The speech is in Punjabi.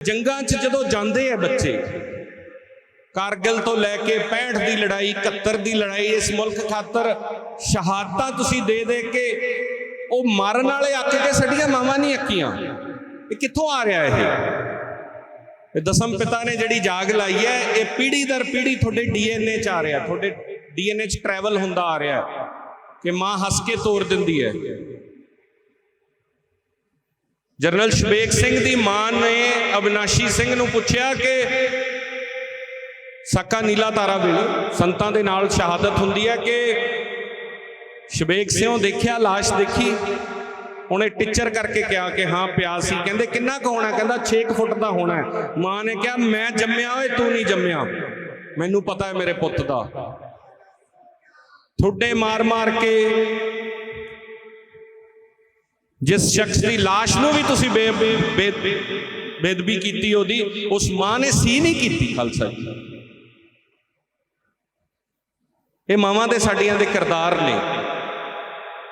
ਜੰਗਾਂ 'ਚ ਜਦੋਂ ਜਾਂਦੇ ਆ ਬੱਚੇ, ਕਾਰਗਿਲ ਤੋਂ ਲੈ ਕੇ 65 ਦੀ ਲੜਾਈ 71 ਦੀ ਲੜਾਈ, ਇਸ ਮੁਲਕ ਖਾਤਰ ਸ਼ਹਾਦਤਾਂ ਤੁਸੀਂ ਦੇ ਦੇ ਕੇ ਉਹ ਮਾਰਨ ਵਾਲੇ ਅੱਕ ਕੇ ਸਾਡੀਆਂ ਮਾਵਾਂ ਨਹੀਂ ਅੱਕੀਆਂ। ਇਹ ਕਿੱਥੋਂ ਆ ਰਿਹਾ ਇਹ? ਇਹ ਦਸਮ ਪਿਤਾ ਨੇ ਜਿਹੜੀ ਜਾਗ ਲਾਈ ਹੈ, ਇਹ ਪੀੜ੍ਹੀ ਦਰ ਪੀੜ੍ਹੀ ਤੁਹਾਡੇ ਡੀਐਨਏ 'ਚ ਆ ਰਿਹਾ, ਤੁਹਾਡੇ ਡੀਐਨਏ 'ਚ ਟਰੈਵਲ ਹੁੰਦਾ ਆ ਰਿਹਾ, ਕਿ ਮਾਂ ਹੱਸ ਕੇ ਤੋਰ ਦਿੰਦੀ ਹੈ। ਜਨਰਲ ਸ਼ਬੇਕ ਸਿੰਘ ਦੀ ਮਾਂ ਨੇ ਅਬਨਾਸ਼ੀ ਸਿੰਘ ਨੂੰ ਪੁੱਛਿਆ ਕਿ ਸਾਕਾ ਨੀਲਾ ਤਾਰਾ ਵੇਲੇ ਸੰਤਾਂ ਦੇ ਨਾਲ ਸ਼ਹਾਦਤ ਹੁੰਦੀ ਹੈ ਕਿ ਸ਼ਬੇਕ ਸਿੰਘ ਦੇਖਿਆ লাশ ਦੇਖੀ। ਉਹਨੇ ਟੀਚਰ ਕਰਕੇ ਕਿਹਾ ਕਿ ਹਾਂ ਪਿਆ ਸੀ। ਕਹਿੰਦੇ ਕਿੰਨਾ ਕੁ ਹੋਣਾ? ਕਹਿੰਦਾ 6 ਫੁੱਟ ਦਾ ਹੋਣਾ। ਮਾਂ ਨੇ ਕਿਹਾ ਮੈਂ ਜੰਮਿਆ ਓਏ ਤੂੰ ਨਹੀਂ ਜੰਮਿਆ। ਮੈਨੂੰ ਪਤਾ ਹੈ ਮੇਰੇ ਪੁੱਤ ਦਾ। ਠੁੱਡੇ ਮਾਰ-ਮਾਰ ਕੇ ਜਿਸ ਸ਼ਖਸ ਦੀ লাশ ਨੂੰ ਵੀ ਤੁਸੀਂ ਬੇ ਬੇ- ਬੇਦਬੀ ਕੀਤੀ ਉਹਦੀ, ਉਸ ਮਾਂ ਨੇ ਸੀ ਨਹੀਂ ਕੀਤੀ ਖਾਲਸਾ ਜੀ। ਇਹ ਮਾਵਾਂ ਦੇ ਸਾਡੀਆਂ ਦੇ ਕਿਰਦਾਰ ਨੇ।